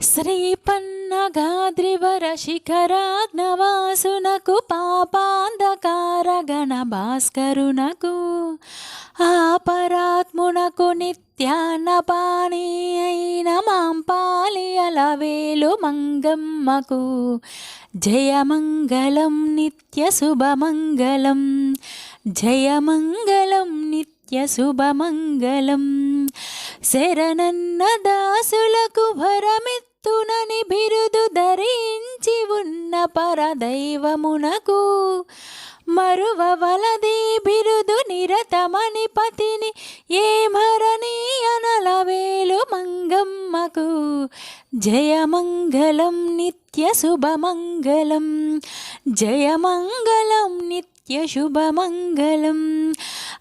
శ్రీపన్నగాద్రివర శిఖరాగ్నవాసునకు పాపాంధకార గణ భాస్కరునకు ఆపరాత్మునకు నిత్యాన్నపాణి అయిన మాంపాలి అలవేలు మంగమ్మకు. జయమంగళం నిత్య శుభమంగళం జయమంగళం నిత్య శుభమంగళం ఉన్న దాసులకు భరమెత్తునని బిరుదు ధరించి ఉన్న పరదైవమునకు మరువ వలది బిరుదు నిరతమని పతిని ఏ మరణి అనలవేలు మంగమ్మకు. జయమంగళం నిత్య శుభమంగళం. జయమంగళం నిత్య శుభమంగళం.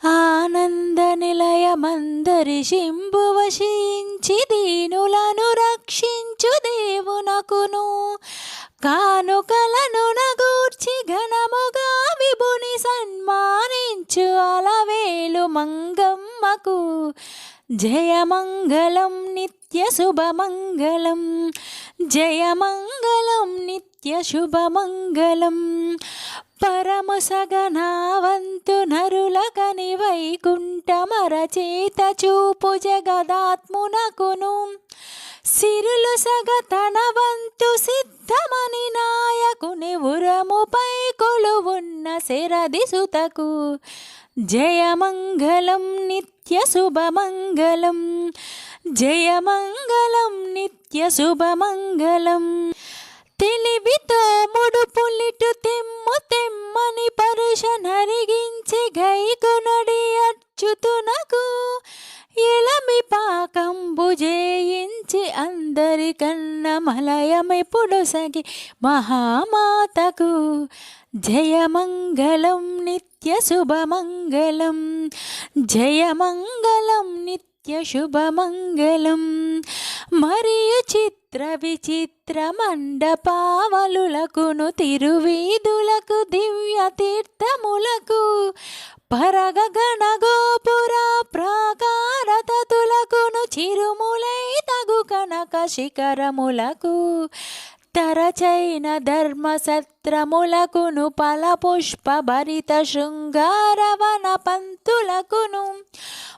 ఆనంద నిలయమందరి శంభు వశించి దీనులను రక్షించు దేవునకును. కానుకలను నగూర్చి ఘనముగా విభుని సన్మానించు అలవేలు మంగమ్మకు. జయమంగళం నిత్య శుభమంగళం. జయమంగళం నిత్య శుభమంగళం. పరము సగనావంతు నరులకని వైకుంఠమరచేత చూపు జగదాత్మునకును. సిరులు సగతనవంతు సిద్ధమని నాయకుని ఉరముపై కొలువున్న శిరది సుతకు. జయమంగళం నిత్య శుభమంగళం. జయమంగళం నిత్య శుభమంగళం. తెలివితో ముడుపులిటు తెమ్ము తెమ్మని పరుష నరిగించి గైకొనడి అచ్యుతునకు ఎలమి పాకంబు జయించి అందరికన్న మలయమెప్పుడు సగి మహామాతకు. జయమంగళం నిత్య శుభమంగళం. జయమంగళం నిత్య శుభమంగళం. మరియు చిత్ర విచిత్ర మండపావలులకును తిరువీధులకు దివ్య తీర్థములకు పరగగణ గోపుర ప్రాకార తతులకును చిరుములై తగు కనక శిఖరములకు తరచైన ధర్మసత్రములకును సత్రములకును పుష్ప భరిత శృంగారవన పంతులకును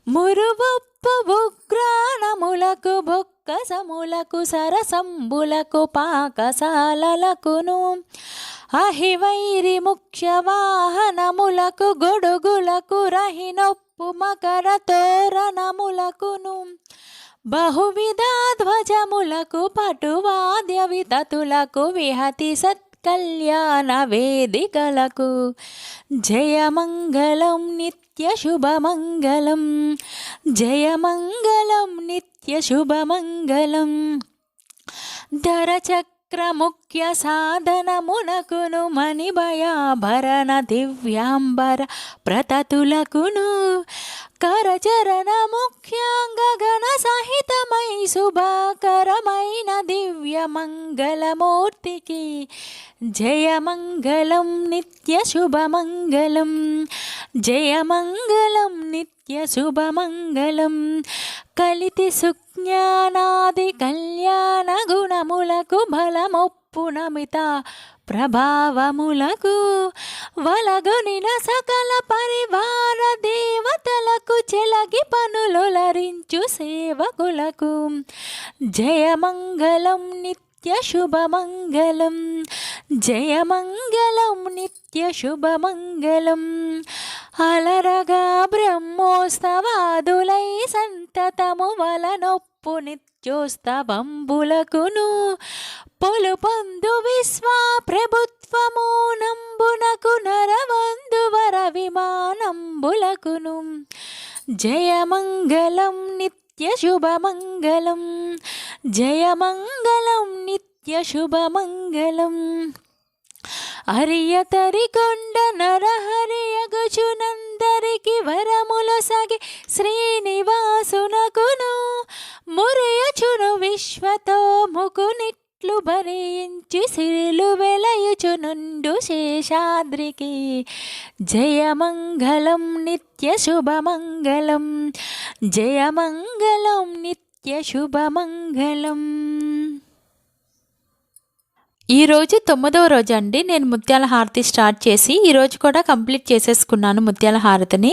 మురువొప్పు ఉగ్రాణములకు బొక్కసములకు సరసంబులకు పాకశాలలకును అహివైరి ముఖ్య వాహనములకు గొడుగులకు రహినొప్పు మకర తోరణములకును బహువిధ ధ్వజములకు పటువాద్య వితతులకు విహతి సత్కళ్యాణ వేదికలకు. జయమంగళం నిత్య శుభమంగళం. జయమంగళం నిత్య శుభమంగళం. ధరచక్రముఖ్య సాధనమునకును మణిభయాభరణ దివ్యాంబర ప్రతతులకును. కరచరణ మంగళమూర్తికి జయమంగళం నిత్య శుభమంగళం జయమంగళం నిత్య శుభమంగళం కలితి సుజ్ఞానాది కళ్యాణ గుణములకు బలమొప్పునమిత ప్రభావములకు. వలగునిన సకల పరివార దేవతలకు చెలగి పనులొలరించు సేవకులకు. జయమంగళం నిత్య నిత్యశుభమంగళం. జయమంగళం నిత్యశుభమంగళం. అలరగా బ్రహ్మోత్సవాదులై సంతతము వలనొప్పు నిత్యోత్సవంబులకును. పొలు పొందు విశ్వ ప్రభుత్వము నంబునకు నరవందువర విమానంబులకును జయమంగళం నిత్యశుభమంగళం. జయమంగళం నిత్య శుభమంగళం అరియతరి కొండ నరహరియగుచునందరికి వరములు సగి శ్రీనివాసునకును మురయచును విశ్వతో ముకునిట్లు భరించి సిరులు వెలయుచునుండు శేషాద్రికి. జయమంగళం నిత్య శుభమంగళం జయమంగళం నిత్యశుభమంగళం. ఈరోజు తొమ్మిదవ రోజు అండి నేను ముత్యాల హారతి స్టార్ట్ చేసి ఈరోజు కూడా కంప్లీట్ చేసేసుకున్నాను ముత్యాల హారతిని.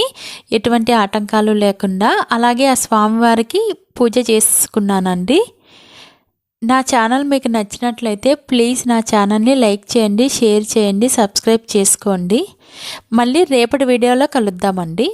ఎటువంటి ఆటంకాలు లేకుండా అలాగే ఆ స్వామివారికి పూజ చేసుకున్నానండి. నా ఛానల్ మీకు నచ్చినట్లయితే ప్లీజ్ నా ఛానల్ని లైక్ చేయండి షేర్ చేయండి సబ్స్క్రైబ్ చేసుకోండి. మళ్ళీ రేపటి వీడియోలో కలుద్దామండి.